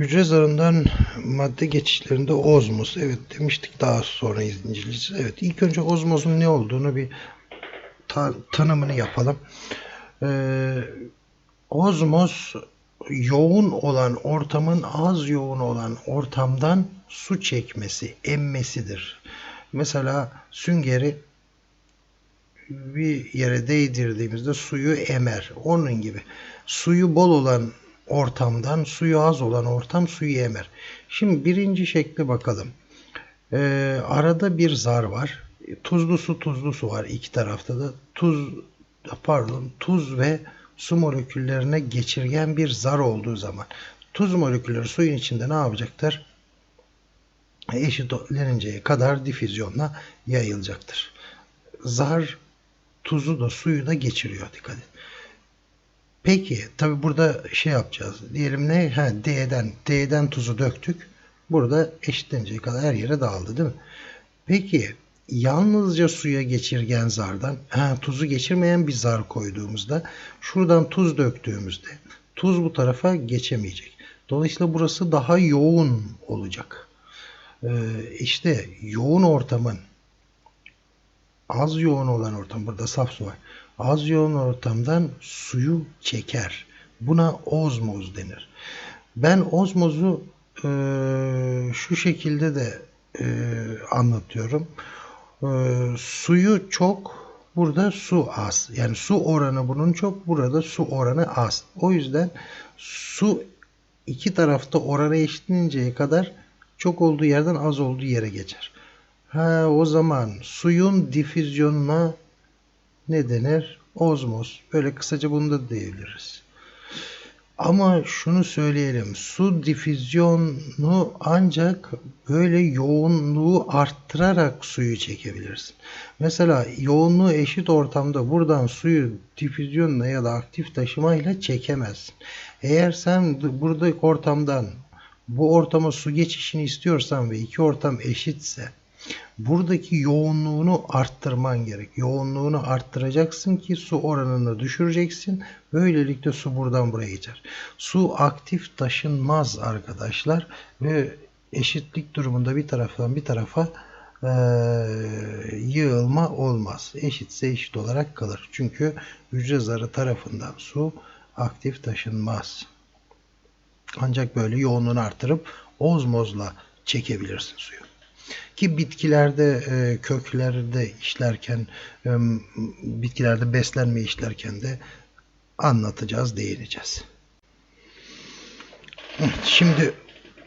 Hücre zarından madde geçişlerinde ozmoz. Evet demiştik daha sonra inceleyeceğiz. Evet ilk önce ozmozun ne olduğunu bir ta- tanımını yapalım. Ee, ozmoz yoğun olan ortamın az yoğun olan ortamdan su çekmesi, emmesidir. Mesela süngeri bir yere değdirdiğimizde suyu emer. Onun gibi. Suyu bol olan ortamdan suyu az olan ortam suyu emer. Şimdi birinci şekli bakalım. Ee, arada bir zar var. Tuzlu su tuzlu su var iki tarafta da. Tuz pardon tuz ve su moleküllerine geçirgen bir zar olduğu zaman tuz molekülleri suyun içinde ne yapacaktır? Eşitleninceye kadar difüzyonla yayılacaktır. Zar tuzu da suyu da geçiriyor dikkat edin. Peki tabi burada şey yapacağız. Diyelim ne? Ha, D'den, D'den tuzu döktük. Burada eşitleninceye kadar her yere dağıldı değil mi? Peki yalnızca suya geçirgen zardan ha, tuzu geçirmeyen bir zar koyduğumuzda şuradan tuz döktüğümüzde tuz bu tarafa geçemeyecek. Dolayısıyla burası daha yoğun olacak. Ee, işte yoğun ortamın az yoğun olan ortam burada saf su var. Az yoğun ortamdan suyu çeker. Buna ozmoz denir. Ben ozmozu e, şu şekilde de e, anlatıyorum. E, suyu çok, burada su az. Yani su oranı bunun çok, burada su oranı az. O yüzden su iki tarafta oranı eşitlinceye kadar çok olduğu yerden az olduğu yere geçer. Ha, o zaman suyun difüzyonuna ne denir? Ozmoz. Böyle kısaca bunu da diyebiliriz. Ama şunu söyleyelim. Su difüzyonu ancak böyle yoğunluğu arttırarak suyu çekebilirsin. Mesela yoğunluğu eşit ortamda buradan suyu difüzyonla ya da aktif taşımayla çekemezsin. Eğer sen buradaki ortamdan bu ortama su geçişini istiyorsan ve iki ortam eşitse buradaki yoğunluğunu arttırman gerek. Yoğunluğunu arttıracaksın ki su oranını düşüreceksin. Böylelikle su buradan buraya geçer. Su aktif taşınmaz arkadaşlar ve eşitlik durumunda bir taraftan bir tarafa e, yığılma olmaz. Eşitse eşit olarak kalır. Çünkü hücre zarı tarafından su aktif taşınmaz. Ancak böyle yoğunluğunu artırıp ozmozla çekebilirsin suyu. Ki bitkilerde e, köklerde işlerken e, bitkilerde beslenme işlerken de anlatacağız, değineceğiz. Şimdi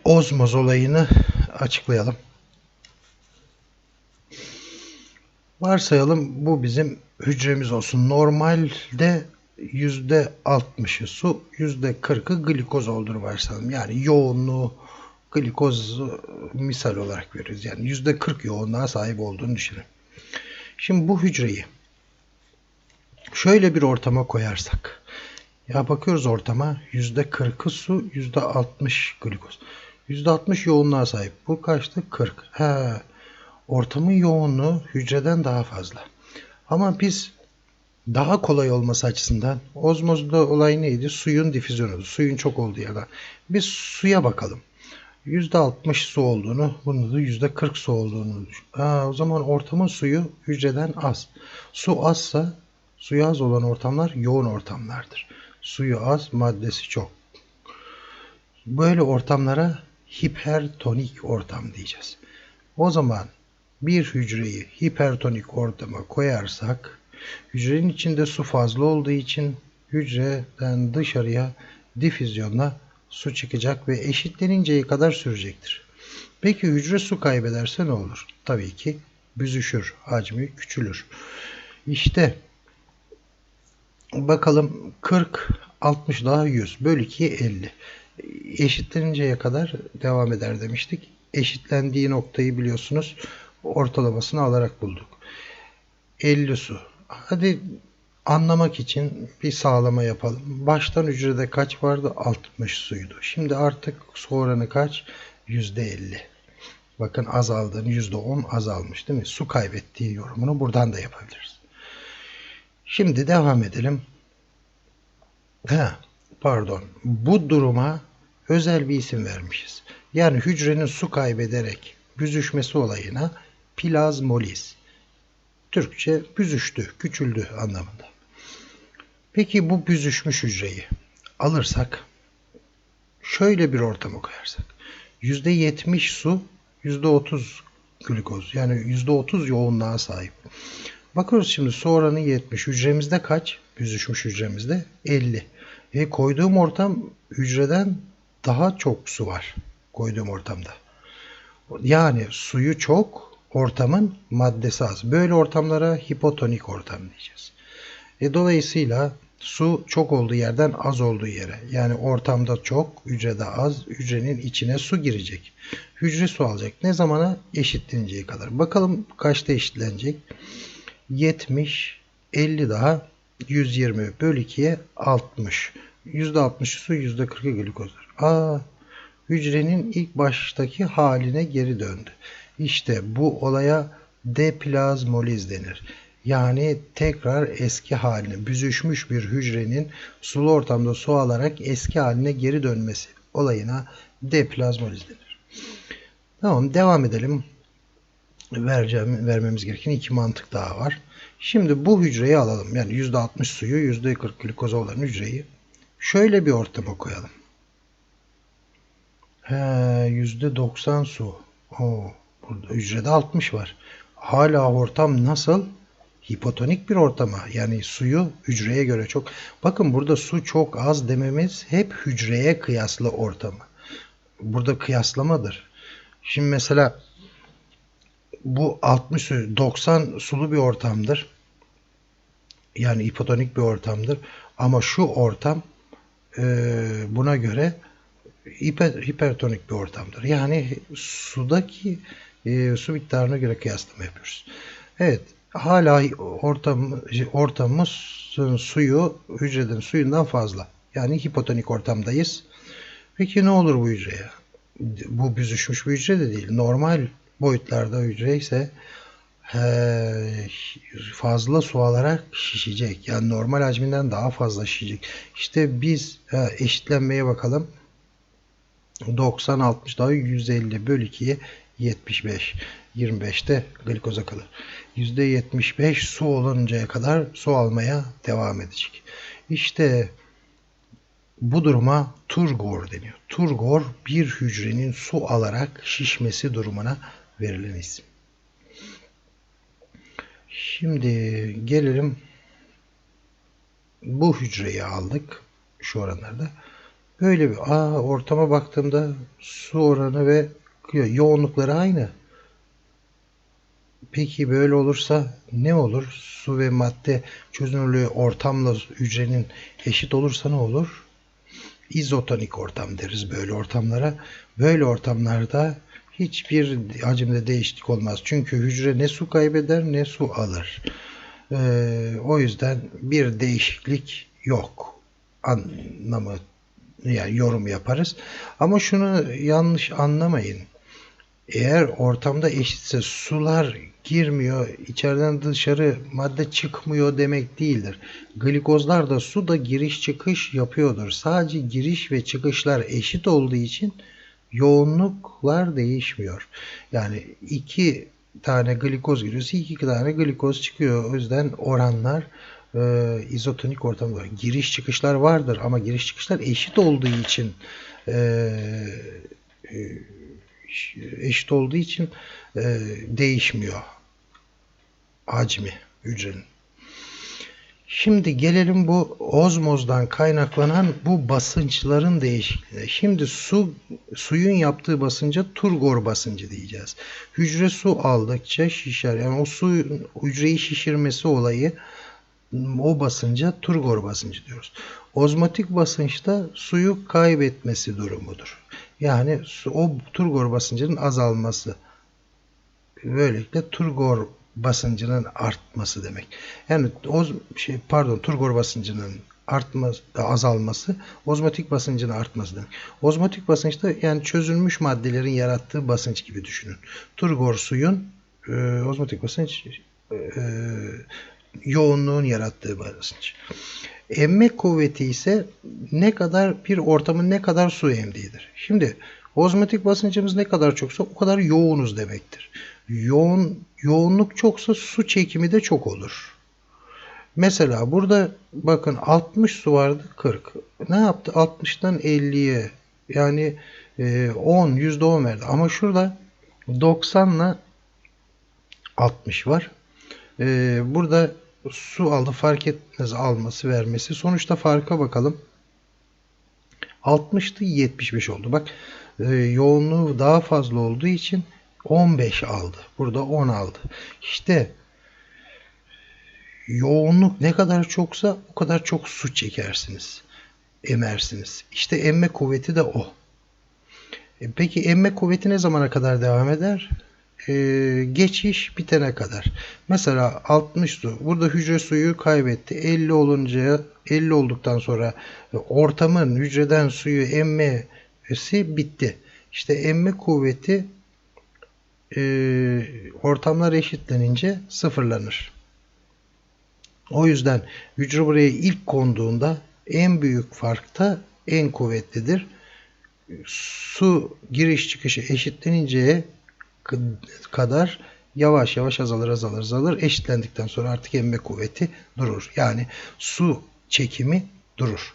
ozmoz olayını açıklayalım. Varsayalım bu bizim hücremiz olsun. Normalde %60'ı su, %40'ı glikoz olduğunu varsayalım. Yani yoğunluğu glikoz misal olarak veriyoruz. Yani %40 yoğunluğa sahip olduğunu düşünün. Şimdi bu hücreyi şöyle bir ortama koyarsak ya bakıyoruz ortama %40'ı su, %60 glikoz. %60 yoğunluğa sahip. Bu kaçtı? 40. He. Ortamın yoğunluğu hücreden daha fazla. Ama biz daha kolay olması açısından ozmozda olay neydi? Suyun difüzyonu. Suyun çok olduğu yerden. Biz suya bakalım. %60 su olduğunu, bunu da %40 su olduğunu düşün. O zaman ortamın suyu hücreden az. Su azsa, suyu az olan ortamlar yoğun ortamlardır. Suyu az, maddesi çok. Böyle ortamlara hipertonik ortam diyeceğiz. O zaman bir hücreyi hipertonik ortama koyarsak, hücrenin içinde su fazla olduğu için hücreden dışarıya difüzyonla su çıkacak ve eşitleninceye kadar sürecektir. Peki hücre su kaybederse ne olur? Tabii ki büzüşür, hacmi küçülür. İşte bakalım 40, 60 daha 100 bölü 2 50. Eşitleninceye kadar devam eder demiştik. Eşitlendiği noktayı biliyorsunuz ortalamasını alarak bulduk. 50 su. Hadi anlamak için bir sağlama yapalım. Baştan hücrede kaç vardı? 60 suydu. Şimdi artık su oranı kaç? %50. Bakın azaldığını %10 azalmış değil mi? Su kaybettiği yorumunu buradan da yapabiliriz. Şimdi devam edelim. Ha, pardon. Bu duruma özel bir isim vermişiz. Yani hücrenin su kaybederek büzüşmesi olayına plazmoliz. Türkçe büzüştü, küçüldü anlamında. Peki bu büzüşmüş hücreyi alırsak şöyle bir ortama koyarsak %70 su, %30 glikoz yani %30 yoğunluğa sahip. Bakıyoruz şimdi su oranı 70. Hücremizde kaç? Büzüşmüş hücremizde 50. E koyduğum ortam hücreden daha çok su var koyduğum ortamda. Yani suyu çok, ortamın maddesi az. Böyle ortamlara hipotonik ortam diyeceğiz. E dolayısıyla su çok olduğu yerden az olduğu yere yani ortamda çok, hücrede az, hücrenin içine su girecek. Hücre su alacak. Ne zamana? Eşitleninceye kadar. Bakalım kaçta eşitlenecek? 70, 50 daha 120 bölü 2'ye 60. %60'ı su, %40'ı glikozdur. Aa, hücrenin ilk baştaki haline geri döndü. İşte bu olaya deplazmoliz denir. Yani tekrar eski haline, büzüşmüş bir hücrenin sulu ortamda su alarak eski haline geri dönmesi olayına deplazmoliz denir. Tamam devam edelim. Vereceğim, vermemiz gereken iki mantık daha var. Şimdi bu hücreyi alalım. Yani %60 suyu, %40 glikoza olan hücreyi şöyle bir ortama koyalım. He, %90 su. Oo, burada hücrede 60 var. Hala ortam nasıl? Hipotonik bir ortama. Yani suyu hücreye göre çok. Bakın burada su çok az dememiz hep hücreye kıyaslı ortamı. Burada kıyaslamadır. Şimdi mesela bu 60 90 sulu bir ortamdır. Yani hipotonik bir ortamdır. Ama şu ortam e, buna göre hiper, hipertonik bir ortamdır. Yani sudaki e, su miktarına göre kıyaslama yapıyoruz. Evet hala ortam, ortamımız suyu hücrenin suyundan fazla. Yani hipotonik ortamdayız. Peki ne olur bu hücreye? Bu büzüşmüş bir hücre de değil. Normal boyutlarda hücre ise fazla su alarak şişecek. Yani normal hacminden daha fazla şişecek. İşte biz eşitlenmeye bakalım. 90 60 daha 150 bölü 2'ye 75. 25'te glikoza kalır. %75 su oluncaya kadar su almaya devam edecek. İşte bu duruma turgor deniyor. Turgor bir hücrenin su alarak şişmesi durumuna verilen isim. Şimdi gelelim bu hücreyi aldık şu oranlarda. Böyle bir aa, ortama baktığımda su oranı ve yoğunlukları aynı. Peki böyle olursa ne olur? Su ve madde çözünürlüğü ortamla hücrenin eşit olursa ne olur? İzotonik ortam deriz böyle ortamlara. Böyle ortamlarda hiçbir hacimde değişiklik olmaz. Çünkü hücre ne su kaybeder ne su alır. Ee, o yüzden bir değişiklik yok anlamı yani yorum yaparız. Ama şunu yanlış anlamayın. Eğer ortamda eşitse sular girmiyor, içeriden dışarı madde çıkmıyor demek değildir. Glikozlar da su da giriş çıkış yapıyordur. Sadece giriş ve çıkışlar eşit olduğu için yoğunluklar değişmiyor. Yani iki tane glikoz giriyorsa iki tane glikoz çıkıyor. O yüzden oranlar e, izotonik ortamda giriş çıkışlar vardır ama giriş çıkışlar eşit olduğu için e, e, eşit olduğu için e, değişmiyor hacmi hücrenin. Şimdi gelelim bu ozmozdan kaynaklanan bu basınçların değişikliğine. Şimdi su suyun yaptığı basınca turgor basıncı diyeceğiz. Hücre su aldıkça şişer. Yani o su hücreyi şişirmesi olayı o basınca turgor basıncı diyoruz. Ozmotik basınçta suyu kaybetmesi durumudur. Yani o turgor basıncının azalması. Böylelikle turgor basıncının artması demek. Yani o şey pardon turgor basıncının artması azalması ozmotik basıncın artması demek. Ozmotik basınçta yani çözülmüş maddelerin yarattığı basınç gibi düşünün. Turgor suyun e, ozmotik basınç e, yoğunluğun yarattığı basınç. Emme kuvveti ise ne kadar bir ortamın ne kadar su emdiğidir. Şimdi ozmotik basıncımız ne kadar çoksa o kadar yoğunuz demektir. Yoğun yoğunluk çoksa su çekimi de çok olur. Mesela burada bakın 60 su vardı 40. Ne yaptı? 60'tan 50'ye yani e, 10 %10 verdi. Ama şurada 90 ile 60 var. E, burada su aldı fark etmez alması vermesi. Sonuçta farka bakalım. 60'tı 75 oldu. Bak e, yoğunluğu daha fazla olduğu için 15 aldı. Burada 10 aldı. İşte yoğunluk ne kadar çoksa o kadar çok su çekersiniz. Emersiniz. İşte emme kuvveti de o. E, peki emme kuvveti ne zamana kadar devam eder? E, geçiş bitene kadar. Mesela 60 su. Burada hücre suyu kaybetti. 50 olunca 50 olduktan sonra ortamın hücreden suyu emmesi bitti. İşte emme kuvveti e, ortamlar eşitlenince sıfırlanır. O yüzden hücre buraya ilk konduğunda en büyük farkta en kuvvetlidir. Su giriş çıkışı eşitleninceye kadar yavaş yavaş azalır azalır azalır. Eşitlendikten sonra artık emme kuvveti durur. Yani su çekimi durur.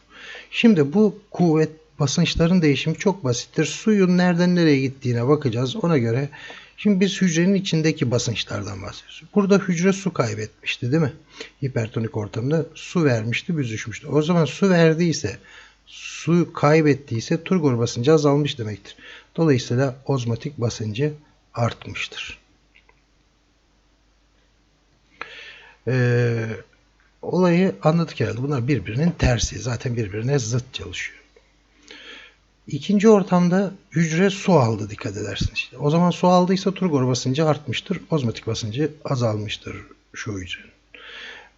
Şimdi bu kuvvet basınçların değişimi çok basittir. Suyun nereden nereye gittiğine bakacağız. Ona göre Şimdi biz hücrenin içindeki basınçlardan bahsediyoruz. Burada hücre su kaybetmişti değil mi? Hipertonik ortamda su vermişti, büzüşmüştü. O zaman su verdiyse, su kaybettiyse turgor basıncı azalmış demektir. Dolayısıyla ozmotik basıncı artmıştır. Ee, olayı anladık herhalde. Bunlar birbirinin tersi. Zaten birbirine zıt çalışıyor. İkinci ortamda hücre su aldı dikkat edersiniz. İşte. O zaman su aldıysa turgor basıncı artmıştır. Ozmotik basıncı azalmıştır şu hücrenin.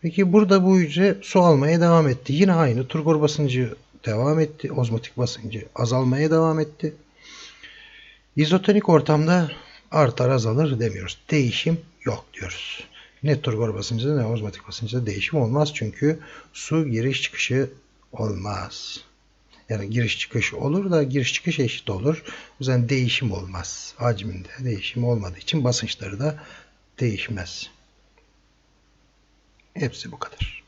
Peki burada bu hücre su almaya devam etti. Yine aynı turgor basıncı devam etti. Ozmotik basıncı azalmaya devam etti. İzotonik ortamda artar azalır demiyoruz. Değişim yok diyoruz. Ne turgor basıncıda ne ozmotik basıncıda değişim olmaz. Çünkü su giriş çıkışı olmaz. Yani giriş çıkış olur da giriş çıkış eşit olur. O yüzden değişim olmaz. Hacminde değişim olmadığı için basınçları da değişmez. Hepsi bu kadar.